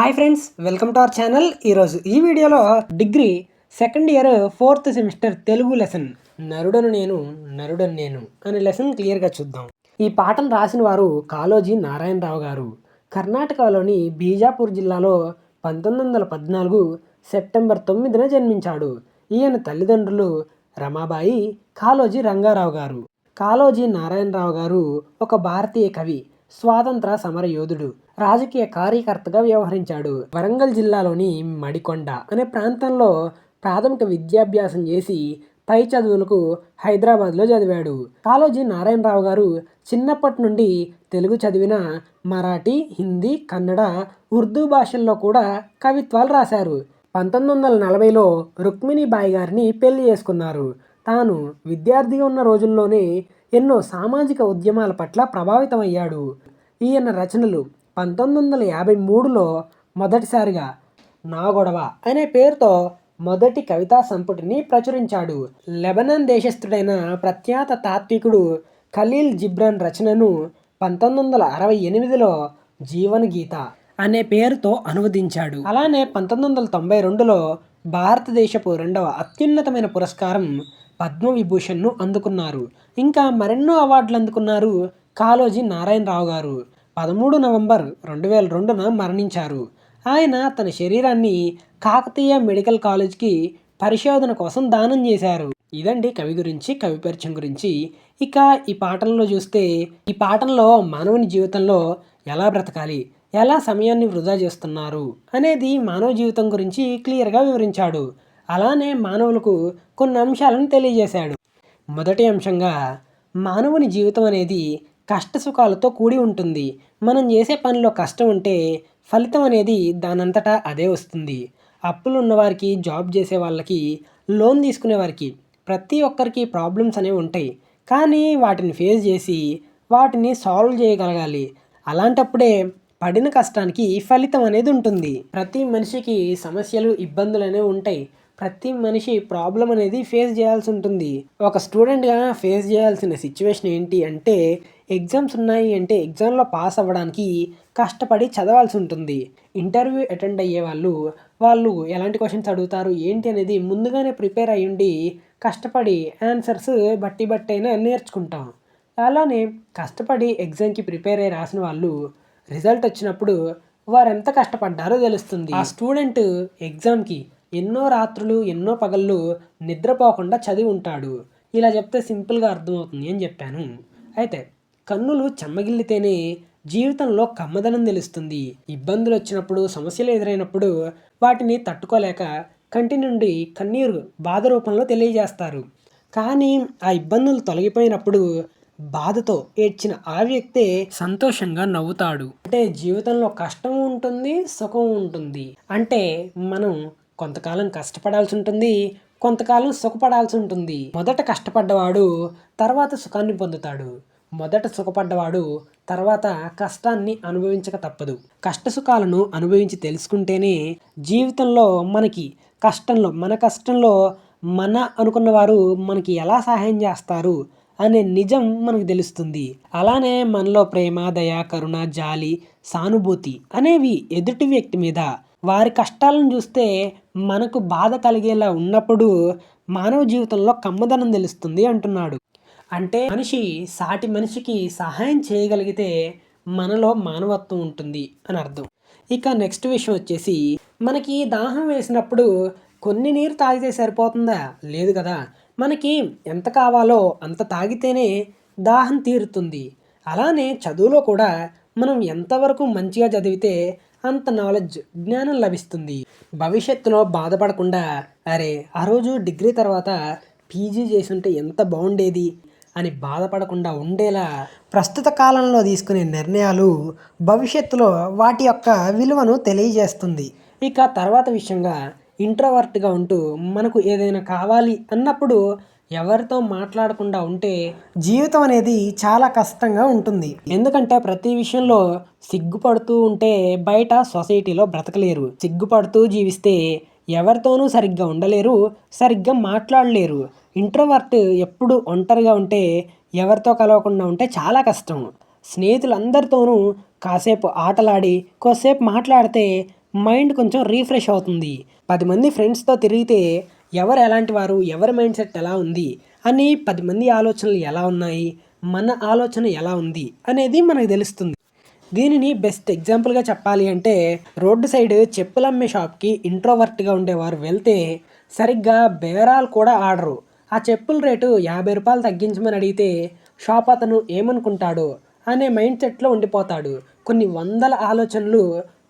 Hi friends welcome to our channel. ఈరోజు ఈ వీడియోలో degree second year fourth semester Telugu lesson. నరుడను నేను నరుడను నేను అనే లెసన్ క్లియర్గా చూద్దాం. ఈ పాఠం రాసిన వారు కాలోజీ నారాయణరావు గారు. కర్ణాటకలోని బీజాపూర్ జిల్లాలో పంతొమ్మిది వందల పద్నాలుగు సెప్టెంబర్ తొమ్మిదిన జన్మించాడు. ఈయన తల్లిదండ్రులు రమాబాయి కాలోజీ రంగారావు గారు. కాలోజీ నారాయణరావు గారు ఒక భారతీయ కవి. స్వాతంత్ర సమర యోధుడు రాజకీయ కార్యకర్తగా వ్యవహరించాడు. వరంగల్ జిల్లాలోని మడికొండ అనే ప్రాంతంలో ప్రాథమిక విద్యాభ్యాసం చేసి పై చదువులకు హైదరాబాద్లో చదివాడు. కాలోజీ నారాయణరావు గారు చిన్నప్పటి నుండి తెలుగు చదివిన మరాఠీ హిందీ కన్నడ ఉర్దూ భాషల్లో కూడా కవిత్వాలు రాశారు. పంతొమ్మిది వందల నలభైలో రుక్మిణీబాయి గారిని పెళ్ళి చేసుకున్నారు. తాను విద్యార్థిగా ఉన్న రోజుల్లోనే ఎన్నో సామాజిక ఉద్యమాల పట్ల ప్రభావితమయ్యాడు. ఈయన రచనలు పంతొమ్మిది వందల యాభై మూడులో మొదటిసారిగా నా గొడవ అనే పేరుతో మొదటి కవితా సంపుటిని ప్రచురించాడు. లెబనాన్ దేశస్థుడైన ప్రఖ్యాత తాత్వికుడు ఖలీల్ జిబ్రాన్ రచనను పంతొమ్మిది వందల అరవై ఎనిమిదిలో జీవన గీత అనే పేరుతో అనువదించాడు. అలానే పంతొమ్మిది వందల తొంభై రెండులో భారతదేశపు రెండవ అత్యున్నతమైన పురస్కారం పద్మవిభూషణ్ను అందుకున్నారు. ఇంకా మరెన్నో అవార్డులు అందుకున్నారు కాలోజీ నారాయణరావు గారు పదమూడు నవంబర్ రెండు వేల రెండున మరణించారు. ఆయన తన శరీరాన్ని కాకతీయ మెడికల్ కాలేజ్కి పరిశోధన కోసం దానం చేశారు. ఇదండి కవి గురించి కవి పరిచయం గురించి. ఇక ఈ పాఠంలో చూస్తే ఈ పాఠంలో మానవుని జీవితంలో ఎలా బ్రతకాలి ఎలా సమయాన్ని వృధా చేస్తున్నారు అనేది మానవ జీవితం గురించి క్లియర్గా వివరించాడు. అలానే మానవులకు కొన్ని అంశాలను తెలియజేశాడు. మొదటి అంశంగా మానవుని జీవితం అనేది కష్ట సుఖాలతో కూడి ఉంటుంది. మనం చేసే పనిలో కష్టం ఉంటే ఫలితం అనేది దానంతటా అదే వస్తుంది. అప్పులు ఉన్నవారికి జాబ్ చేసే వాళ్ళకి లోన్ తీసుకునే వారికి ప్రతి ఒక్కరికి ప్రాబ్లమ్స్ అనేవి ఉంటాయి. కానీ వాటిని ఫేస్ చేసి వాటిని సాల్వ్ చేయగలగాలి. అలాంటప్పుడే పడిన కష్టానికి ఫలితం అనేది ఉంటుంది. ప్రతి మనిషికి సమస్యలు ఇబ్బందులు అనేవి ఉంటాయి. ప్రతి మనిషి ప్రాబ్లం అనేది ఫేస్ చేయాల్సి ఉంటుంది. ఒక స్టూడెంట్గా ఫేస్ చేయాల్సిన సిచ్యువేషన్ ఏంటి అంటే ఎగ్జామ్స్ ఉన్నాయి అంటే ఎగ్జామ్లో పాస్ అవ్వడానికి కష్టపడి చదవాల్సి ఉంటుంది. ఇంటర్వ్యూ అటెండ్ అయ్యే వాళ్ళు వాళ్ళు ఎలాంటి క్వశ్చన్స్ అడుగుతారు ఏంటి అనేది ముందుగానే ప్రిపేర్ అయ్యుండి కష్టపడి ఆన్సర్స్ బట్టి బట్టి అయినా నేర్చుకుంటాం. అలానే కష్టపడి ఎగ్జామ్కి ప్రిపేర్ అయ్యి రాసిన వాళ్ళు రిజల్ట్ వచ్చినప్పుడు వారు ఎంత కష్టపడ్డారో తెలుస్తుంది. ఆ స్టూడెంట్ ఎగ్జామ్కి ఎన్నో రాత్రులు ఎన్నో పగళ్ళు నిద్రపోకుండా చదివి ఉంటాడు. ఇలా చెప్తే సింపుల్గా అర్థమవుతుంది అని చెప్పాను. అయితే కన్నులు చెమ్మగిల్లితేనే జీవితంలో కమ్మదనం తెలుస్తుంది. ఇబ్బందులు వచ్చినప్పుడు సమస్యలు ఎదురైనప్పుడు వాటిని తట్టుకోలేక కంటి నుండి కన్నీరు బాధ రూపంలో తెలియజేస్తారు. కానీ ఆ ఇబ్బందులు తొలగిపోయినప్పుడు బాధతో ఏడ్చిన ఆ వ్యక్తే సంతోషంగా నవ్వుతాడు. అంటే జీవితంలో కష్టం ఉంటుంది సుఖం ఉంటుంది. అంటే మనం కొంతకాలం కష్టపడాల్సి ఉంటుంది కొంతకాలం సుఖపడాల్సి ఉంటుంది. మొదట కష్టపడ్డవాడు తర్వాత సుఖాన్ని పొందుతాడు. మొదట సుఖపడ్డవాడు తర్వాత కష్టాన్ని అనుభవించక తప్పదు. కష్ట సుఖాలను అనుభవించి తెలుసుకుంటేనే జీవితంలో మనకి కష్టంలో మన కష్టంలో మన అనుకున్న వారు మనకి ఎలా సహాయం చేస్తారు అనే నిజం మనకు తెలుస్తుంది. అలానే మనలో ప్రేమ దయ కరుణ జాలి సానుభూతి అనేవి ఎదుటి వ్యక్తి మీద. వారి కష్టాలను చూస్తే మనకు బాధ కలిగేలా ఉన్నప్పుడు మానవ జీవితంలో కమ్మదనం తెలుస్తుంది అంటున్నాడు. అంటే మనిషి సాటి మనిషికి సహాయం చేయగలిగితే మనలో మానవత్వం ఉంటుంది అని అర్థం. ఇక నెక్స్ట్ విషయం వచ్చేసి మనకి దాహం వేసినప్పుడు కొన్ని నీరు తాగితే సరిపోతుందా? లేదు కదా. మనకి ఎంత కావాలో అంత తాగితేనే దాహం తీరుతుంది. అలానే చదువులో కూడా మనం ఎంతవరకు మంచిగా చదివితే అంత నాలెడ్జ్ జ్ఞానం లభిస్తుంది. భవిష్యత్తులో బాధపడకుండా అరే ఆ రోజు డిగ్రీ తర్వాత పీజీ చేసి ఉంటే ఎంత బాగుండేది? అని బాధపడకుండా ఉండేలా ప్రస్తుత కాలంలో తీసుకునే నిర్ణయాలు భవిష్యత్తులో వాటి యొక్క విలువను తెలియజేస్తుంది. ఇక తర్వాత విషయంగా ఇంట్రోవర్ట్గా ఉంటూ మనకు ఏదైనా కావాలి అన్నప్పుడు ఎవరితో మాట్లాడకుండా ఉంటే జీవితం అనేది చాలా కష్టంగా ఉంటుంది. ఎందుకంటే ప్రతి విషయంలో సిగ్గుపడుతూ ఉంటే బయట సొసైటీలో బ్రతకలేరు. సిగ్గుపడుతూ జీవిస్తే ఎవరితోనూ సరిగ్గా ఉండలేరు సరిగ్గా మాట్లాడలేరు. ఇంట్రోవర్ట్ ఎప్పుడు ఒంటరిగా ఉంటే ఎవరితో కలవకుండా ఉంటే చాలా కష్టం. స్నేహితులందరితోనూ కాసేపు ఆటలాడి కొద్దిసేపు మాట్లాడితే మైండ్ కొంచెం రీఫ్రెష్ అవుతుంది. పది మంది ఫ్రెండ్స్తో తిరిగితే ఎవరు ఎలాంటి వారు ఎవరి మైండ్ సెట్ ఎలా ఉంది అని పది మంది ఆలోచనలు ఎలా ఉన్నాయి మన ఆలోచన ఎలా ఉంది అనేది మనకు తెలుస్తుంది. దీనిని బెస్ట్ ఎగ్జాంపుల్గా చెప్పాలి అంటే రోడ్డు సైడ్ చెప్పులు అమ్మే షాప్కి ఇంట్రోవర్ట్గా ఉండేవారు వెళ్తే సరిగ్గా బేరాలు కూడా ఆడరు. ఆ చెప్పుల రేటు యాభై రూపాయలు తగ్గించమని అడిగితే షాప్ అతను ఏమనుకుంటాడు? అనే మైండ్ సెట్లో ఉండిపోతాడు. కొన్ని వందల ఆలోచనలు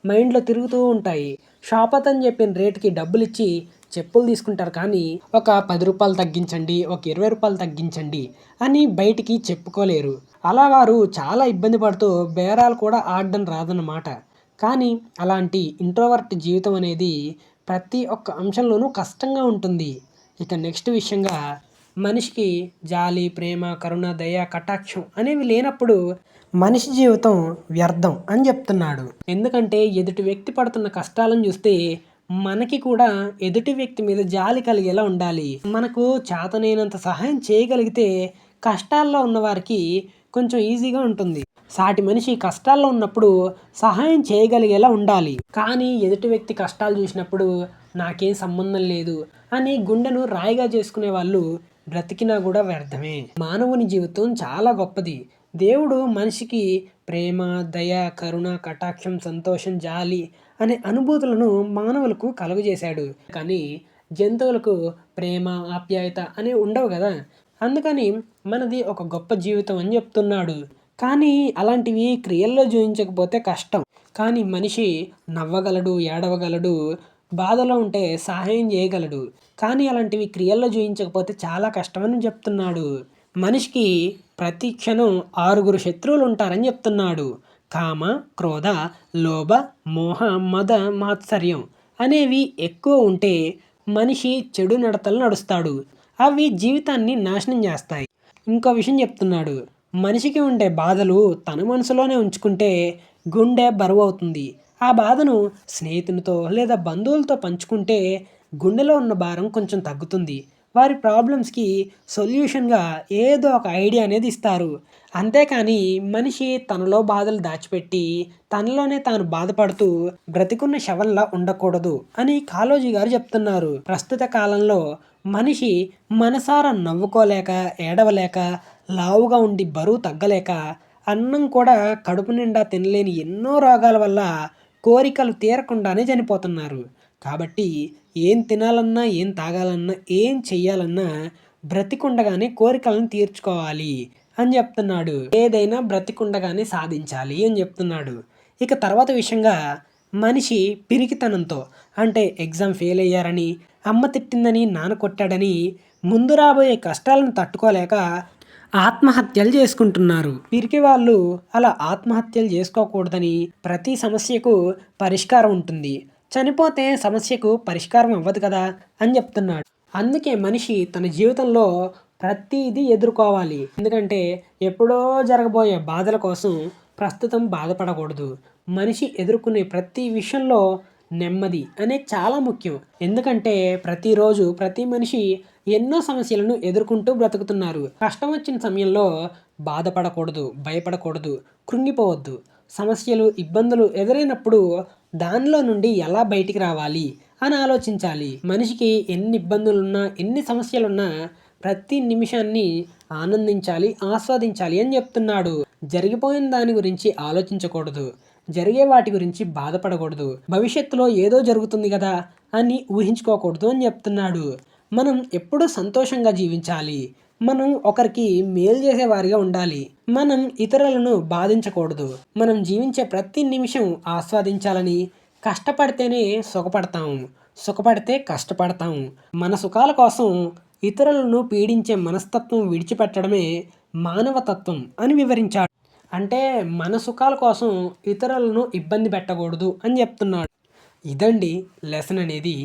మైండ్లో తిరుగుతూ ఉంటాయి. షాప్ అతను చెప్పిన రేటుకి డబ్బులు ఇచ్చి చెప్పులు తీసుకుంటారు కానీ ఒక పది రూపాయలు తగ్గించండి ఒక ఇరవై రూపాయలు తగ్గించండి అని బయటికి చెప్పుకోలేరు. అలా వారు చాలా ఇబ్బంది పడుతూ బేరాలు కూడా ఆడడం రాదన్నమాట. కానీ అలాంటి ఇంట్రోవర్ట్ జీవితం అనేది ప్రతి ఒక్క అంశంలోనూ కష్టంగా ఉంటుంది. ఇక నెక్స్ట్ విషయంగా మనిషికి జాలి ప్రేమ కరుణ దయ కటాక్షం అనేవి లేనప్పుడు మనిషి జీవితం వ్యర్థం అని చెప్తున్నాడు. ఎందుకంటే ఎదుటి వ్యక్తి పడుతున్న కష్టాలను చూస్తే మనకి కూడా ఎదుటి వ్యక్తి మీద జాలి కలిగేలా ఉండాలి. మనకు చేతనైనంత సహాయం చేయగలిగితే కష్టాల్లో ఉన్నవారికి కొంచెం ఈజీగా ఉంటుంది. సాటి మనిషి కష్టాల్లో ఉన్నప్పుడు సహాయం చేయగలిగేలా ఉండాలి. కానీ ఎదుటి వ్యక్తి కష్టాలు చూసినప్పుడు నాకేం సంబంధం లేదు అని గుండెను రాయిగా చేసుకునే వాళ్ళు బ్రతికినా కూడా వ్యర్థమే. మానవుని జీవితం చాలా గొప్పది. దేవుడు మనిషికి ప్రేమ దయ కరుణ కటాక్షం సంతోషం జాలి అనే అనుభూతులను మానవులకు కలుగజేశాడు. కానీ జంతువులకు ప్రేమ ఆప్యాయత అనేవి ఉండవు కదా? అందుకని మనది ఒక గొప్ప జీవితం అని చెప్తున్నాడు. కానీ అలాంటివి క్రియల్లో చూపించకపోతే కష్టం. కానీ మనిషి నవ్వగలడు ఏడవగలడు బాధలో ఉంటే సహాయం చేయగలడు. కానీ అలాంటివి క్రియల్లో చూపించకపోతే చాలా కష్టమని చెప్తున్నాడు. మనిషికి ప్రతి క్షణం ఆరుగురు శత్రువులు ఉంటారని చెప్తున్నాడు. కామ క్రోధ లోభ మోహ మద మాత్సర్యం అనేవి ఎక్కువ ఉంటే మనిషి చెడు నడతలు నడుస్తాడు. అవి జీవితాన్ని నాశనం చేస్తాయి. ఇంకో విషయం చెప్తున్నాడు. మనిషికి ఉండే బాధలు తన మనసులోనే ఉంచుకుంటే గుండె బరువు అవుతుంది. ఆ బాధను స్నేహితునితో లేదా బంధువులతో పంచుకుంటే గుండెలో ఉన్న భారం కొంచెం తగ్గుతుంది. వారి ప్రాబ్లమ్స్కి సొల్యూషన్గా ఏదో ఒక ఐడియా అనేది ఇస్తారు. అంతేకాని మనిషి తనలో బాధలు దాచిపెట్టి తనలోనే తాను బాధపడుతూ బ్రతికున్న శవల్లా ఉండకూడదు అని కాలోజీ గారు చెప్తున్నారు. ప్రస్తుత కాలంలో మనిషి మనసారా నవ్వుకోలేక ఏడవలేక లావుగా ఉండి బరువు తగ్గలేక అన్నం కూడా కడుపు నిండా తినలేని ఎన్నో రోగాల వల్ల కోరికలు తీరకుండానే చనిపోతున్నారు. కాబట్టి ఏం తినాలన్నా ఏం తాగాలన్నా ఏం చెయ్యాలన్నా బ్రతికుండగానే కోరికలను తీర్చుకోవాలి. అని చెప్తున్నాడు. ఏదైనా బ్రతికుండగానే సాధించాలి అని చెప్తున్నాడు. ఇక తర్వాత విషయంగా మనిషి పిరికితనంతో అంటే ఎగ్జామ్ ఫెయిల్ అయ్యారని అమ్మ తిట్టిందని నాన్న కొట్టాడని ముందు రాబోయే కష్టాలను తట్టుకోలేక ఆత్మహత్యలు చేసుకుంటున్నారు. పిరికి వాళ్ళు అలా ఆత్మహత్యలు చేసుకోకూడదని ప్రతి సమస్యకు పరిష్కారం ఉంటుంది. చనిపోతే సమస్యకు పరిష్కారం అవ్వదు కదా అని చెప్తున్నాడు. అందుకే మనిషి తన జీవితంలో ప్రతిదీ ఎదుర్కోవాలి. ఎందుకంటే ఎప్పుడో జరగబోయే బాధల కోసం ప్రస్తుతం బాధపడకూడదు. మనిషి ఎదుర్కొనే ప్రతి విషయంలో నెమ్మది అనేది చాలా ముఖ్యం. ఎందుకంటే ప్రతిరోజు ప్రతి మనిషి ఎన్నో సమస్యలను ఎదుర్కొంటూ బ్రతుకుతున్నారు. కష్టం వచ్చిన సమయంలో బాధపడకూడదు భయపడకూడదు కృంగిపోవద్దు. సమస్యలు ఇబ్బందులు ఎదురైనప్పుడు దానిలో నుండి ఎలా బయటికి రావాలి? అని ఆలోచించాలి. మనిషికి ఎన్ని ఇబ్బందులున్నా ఎన్ని సమస్యలున్నా ప్రతి నిమిషాన్ని ఆనందించాలి ఆస్వాదించాలి అని చెప్తున్నాడు. జరిగిపోయిన దాని గురించి ఆలోచించకూడదు. జరిగే వాటి గురించి బాధపడకూడదు. భవిష్యత్తులో ఏదో జరుగుతుంది కదా అని ఊహించుకోకూడదు అని చెప్తున్నాడు. మనం ఎప్పుడూ సంతోషంగా జీవించాలి. మనం ఒకరికి మేలు చేసేవారిగా ఉండాలి. మనం ఇతరులను బాధించకూడదు. మనం జీవించే ప్రతి నిమిషం ఆస్వాదించాలని కష్టపడితేనే సుఖపడతాము. సుఖపడితే కష్టపడతాము. మన సుఖాల కోసం ఇతరులను పీడించే మనస్తత్వం విడిచిపెట్టడమే మానవతత్వం అని వివరించాడు. అంటే మన సుఖాల కోసం ఇతరులను ఇబ్బంది పెట్టకూడదు అని చెప్తున్నాడు. ఇదండి లెసన్ అనేది